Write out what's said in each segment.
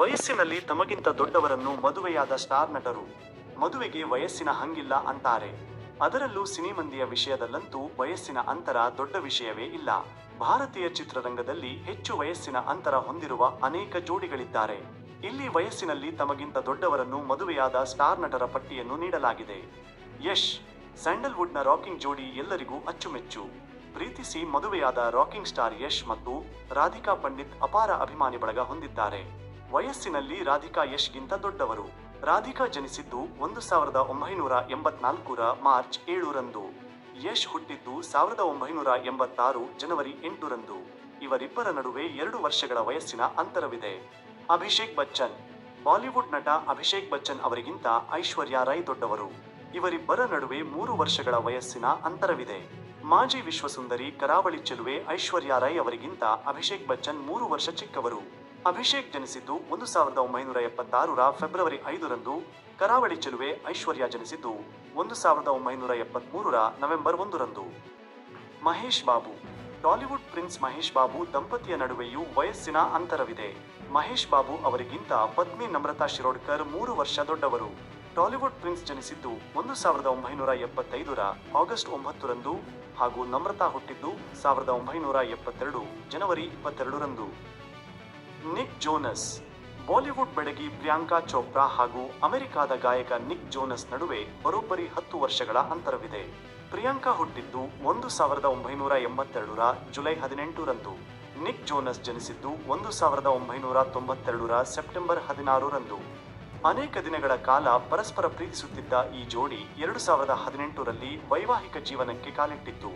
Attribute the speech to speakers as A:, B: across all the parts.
A: ವಯಸ್ಸಿನಲ್ಲಿ ತಮಗಿಂತ ದೊಡ್ಡವರನ್ನು ಮದುವೆಯಾದ ಸ್ಟಾರ್ ನಟರು. ಮದುವೆಗೆ ವಯಸ್ಸಿನ ಹಂಗಿಲ್ಲ ಅಂತಾರೆ. ಅದರಲ್ಲೂ ಸಿನಿಮಂದಿಯ ವಿಷಯದಲ್ಲಂತೂ ವಯಸ್ಸಿನ ಅಂತರ ದೊಡ್ಡ ವಿಷಯವೇ ಇಲ್ಲ. ಭಾರತೀಯ ಚಿತ್ರರಂಗದಲ್ಲಿ ಹೆಚ್ಚು ವಯಸ್ಸಿನ ಅಂತರ ಹೊಂದಿರುವ ಅನೇಕ ಜೋಡಿಗಳಿದ್ದಾರೆ. ಇಲ್ಲಿ ವಯಸ್ಸಿನಲ್ಲಿ ತಮಗಿಂತ ದೊಡ್ಡವರನ್ನು ಮದುವೆಯಾದ ಸ್ಟಾರ್ ನಟರ ಪಟ್ಟಿಯನ್ನು ನೀಡಲಾಗಿದೆ. ಯಶ್, ಸ್ಯಾಂಡಲ್ವುಡ್ನ ರಾಕಿಂಗ್ ಜೋಡಿ ಎಲ್ಲರಿಗೂ ಅಚ್ಚುಮೆಚ್ಚು. ಪ್ರೀತಿಸಿ ಮದುವೆಯಾದ ರಾಕಿಂಗ್ ಸ್ಟಾರ್ ಯಶ್ ಮತ್ತು ರಾಧಿಕಾ ಪಂಡಿತ್ ಅಪಾರ ಅಭಿಮಾನಿ ಬಳಗ ಹೊಂದಿದ್ದಾರೆ. ವಯಸ್ಸಿನಲ್ಲಿ ರಾಧಿಕಾ ಯಶ್ಗಿಂತ ದೊಡ್ಡವರು. ರಾಧಿಕಾ ಜನಿಸಿದ್ದು ಒಂದು ಸಾವಿರದ ಒಂಬೈನೂರ ಎಂಬತ್ನಾಲ್ಕರ ಮಾರ್ಚ್ ಏಳರಂದು. ಯಶ್ ಹುಟ್ಟಿದ್ದು ಸಾವಿರದ ಒಂಬೈನೂರ ಎಂಬತ್ತಾರು ಜನವರಿ ಎಂಟರಂದು. ಇವರಿಬ್ಬರ ನಡುವೆ ಎರಡು ವರ್ಷಗಳ ವಯಸ್ಸಿನ ಅಂತರವಿದೆ. ಅಭಿಷೇಕ್ ಬಚ್ಚನ್. ಬಾಲಿವುಡ್ ನಟ ಅಭಿಷೇಕ್ ಬಚ್ಚನ್ ಅವರಿಗಿಂತ ಐಶ್ವರ್ಯ ರೈ ದೊಡ್ಡವರು. ಇವರಿಬ್ಬರ ನಡುವೆ ಮೂರು ವರ್ಷಗಳ ವಯಸ್ಸಿನ ಅಂತರವಿದೆ. ಮಾಜಿ ವಿಶ್ವಸುಂದರಿ ಕರಾವಳಿ ಚೆಲುವೆ ಐಶ್ವರ್ಯ ರೈ ಅವರಿಗಿಂತ ಅಭಿಷೇಕ್ ಬಚ್ಚನ್ ಮೂರು ವರ್ಷ ಚಿಕ್ಕವರು. ಅಭಿಷೇಕ್ ಜನಿಸಿದ್ದು ಒಂದು ಸಾವಿರದ ಒಂಬೈನೂರ ಎಪ್ಪತ್ತಾರರ ಫೆಬ್ರವರಿ ಐದರಂದು ಕರಾವಳಿ ಚೆಲುವೆ ಐಶ್ವರ್ಯ ಜನಿಸಿದ್ದು ಒಂದು ಸಾವಿರದ ಒಂಬೈನೂರ ಎಪ್ಪತ್ಮೂರರ ನವೆಂಬರ್ ಒಂದರಂದು. ಮಹೇಶ್ ಬಾಬು. ಟಾಲಿವುಡ್ ಪ್ರಿನ್ಸ್ ಮಹೇಶ್ ಬಾಬು ದಂಪತಿಯ ನಡುವೆಯೂ ವಯಸ್ಸಿನ ಅಂತರವಿದೆ. ಮಹೇಶ್ ಬಾಬು ಅವರಿಗಿಂತ ಪತ್ನಿ ನಮ್ರತಾ ಶಿರೋಡ್ಕರ್ ಮೂರು ವರ್ಷ ದೊಡ್ಡವರು. ಟಾಲಿವುಡ್ ಪ್ರಿನ್ಸ್ ಜನಿಸಿದ್ದು ಒಂದು ಸಾವಿರದ ಒಂಬೈನೂರ ಎಪ್ಪತ್ತೈದರ ಆಗಸ್ಟ್ ಒಂಬತ್ತರಂದು ಹಾಗೂ ನಮ್ರತಾ ಹುಟ್ಟಿದ್ದು ಸಾವಿರದ ಒಂಬೈನೂರ ಎಪ್ಪತ್ತೆರಡು ಜನವರಿ ಇಪ್ಪತ್ತೆರಡರಂದು. ನಿಕ್ ಜೋನಸ್, ಬಾಲಿವುಡ್ ಬೆಡಗಿ ಪ್ರಿಯಾಂಕಾ ಚೋಪ್ರಾ ಹಾಗೂ ಅಮೆರಿಕಾದ ಗಾಯಕ ನಿಕ್ ಜೋನಸ್ ನಡುವೆ ಬರೋಬ್ಬರಿ ಹತ್ತು ವರ್ಷಗಳ ಅಂತರವಿದೆ. ಪ್ರಿಯಾಂಕಾ ಹುಟ್ಟಿದ್ದು ಒಂದು ಸಾವಿರದ ಒಂಬೈನೂರ ಎಂಬತ್ತೆರಡರ ಜುಲೈ ಹದಿನೆಂಟರಂದು. ನಿಕ್ ಜೋನಸ್ ಜನಿಸಿದ್ದು ಒಂದು ಸಾವಿರದ ಒಂಬೈನೂರ ತೊಂಬತ್ತೆರಡರ ಸೆಪ್ಟೆಂಬರ್ ಹದಿನಾರರಂದು. ಅನೇಕ ದಿನಗಳ ಕಾಲ ಪರಸ್ಪರ ಪ್ರೀತಿಸುತ್ತಿದ್ದ ಈ ಜೋಡಿ ಎರಡು ಸಾವಿರದ ಹದಿನೆಂಟರಲ್ಲಿ ವೈವಾಹಿಕ ಜೀವನಕ್ಕೆ ಕಾಲಿಟ್ಟಿತ್ತು.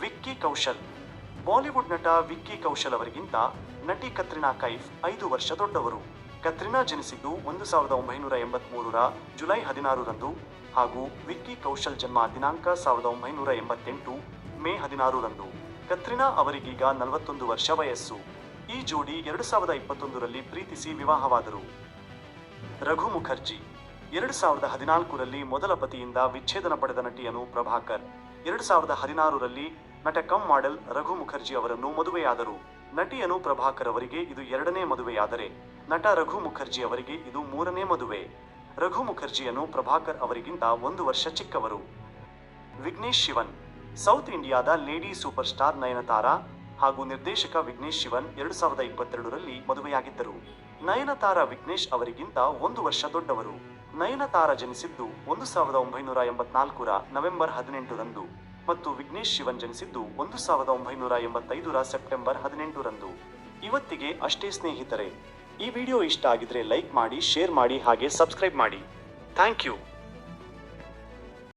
A: ವಿಕ್ಕಿ ಕೌಶಲ್ ಬಾಲಿವುಡ್ ನಟ ವಿಕ್ಕಿ ಕೌಶಲ್ ಅವರಿಗಿಂತ ನಟಿ ಕತ್ರಿನಾ ಕೈಫ್ ಐದು ವರ್ಷ ದೊಡ್ಡವರು. ಕತ್ರಿನಾ ಜನಿಸಿದ್ದು ಒಂದು ಸಾವಿರದ ಒಂಬೈನೂರ ಎಂಬತ್ಮೂರರ ಜುಲೈ ಹದಿನಾರರಂದು ಹಾಗೂ ವಿಕ್ಕಿ ಕೌಶಲ್ ಜನ್ಮ ದಿನಾಂಕ ಸಾವಿರದ ಒಂಬೈನೂರ ಎಂಬತ್ತೆಂಟು ಮೇ ಹದಿನಾರರಂದು ಕತ್ರಿನಾ ಅವರಿಗೀಗ ನಲವತ್ತೊಂದು ವರ್ಷ ವಯಸ್ಸು. ಈ ಜೋಡಿ ಎರಡು ಸಾವಿರದ ಇಪ್ಪತ್ತೊಂದರಲ್ಲಿ ಪ್ರೀತಿಸಿ ವಿವಾಹವಾದರು. ರಘು ಮುಖರ್ಜಿ, ಎರಡು ಸಾವಿರದ ಹದಿನಾಲ್ಕರಲ್ಲಿ ಮೊದಲ ಪತಿಯಿಂದ ವಿಚ್ಛೇದನ ಪಡೆದ ನಟಿಯನು ಪ್ರಭಾಕರ್, ಎರಡು ಸಾವಿರದ ಹದಿನಾರರಲ್ಲಿ ನಟ ಕಮ್ ಮಾಡೆಲ್ ರಘು ಮುಖರ್ಜಿ ಅವರನ್ನು ಮದುವೆಯಾದರು. ನಟಿಯನು ಪ್ರಭಾಕರ್ ಅವರಿಗೆ ಇದು ಎರಡನೇ ಮದುವೆಯಾದರೆ, ನಟ ರಘು ಮುಖರ್ಜಿ ಅವರಿಗೆ ಇದು ಮೂರನೇ ಮದುವೆ. ರಘು ಮುಖರ್ಜಿಯನ್ನು ಪ್ರಭಾಕರ್ ಅವರಿಗಿಂತ ಒಂದು ವರ್ಷ ಚಿಕ್ಕವರು. ವಿಘ್ನೇಶ್ ಶಿವನ್, ಸೌತ್ ಇಂಡಿಯಾದ ಲೇಡಿ ಸೂಪರ್ ಸ್ಟಾರ್ ನಯನತಾರಾ ಹಾಗೂ ನಿರ್ದೇಶಕ ವಿಘ್ನೇಶ್ ಶಿವನ್ ಎರಡು ಸಾವಿರದ ಇಪ್ಪತ್ತೆರಡರಲ್ಲಿ ಮದುವೆಯಾಗಿದ್ದರು. ನಯನತಾರ ವಿಘ್ನೇಶ್ ಅವರಿಗಿಂತ ಒಂದು ವರ್ಷ ದೊಡ್ಡವರು. ನಯನತಾರ ಜನಿಸಿದ್ದು ಒಂದು ಸಾವಿರದ ಒಂಬೈನೂರ ಎಂಬತ್ನಾಲ್ಕರ ನವೆಂಬರ್ ಹದಿನೆಂಟರಂದು. ಮತ್ತು ವಿಘ್ನೇಶ್ ಶಿವನ್ ಜನಿಸಿದ್ದು ಒಂದು ಸಾವಿರದ ಒಂಬೈನೂರ ಎಂಬತ್ತೈದರ ಸೆಪ್ಟೆಂಬರ್ ಹದಿನೆಂಟರಂದು. ಇವತ್ತಿಗೆ ಅಷ್ಟೇ ಸ್ನೇಹಿತರೆ. ಈ ವಿಡಿಯೋ ಇಷ್ಟ ಆಗಿದ್ರೆ ಲೈಕ್ ಮಾಡಿ, ಶೇರ್ ಮಾಡಿ, ಹಾಗೆ ಸಬ್ಸ್ಕ್ರೈಬ್ ಮಾಡಿ. Thank you.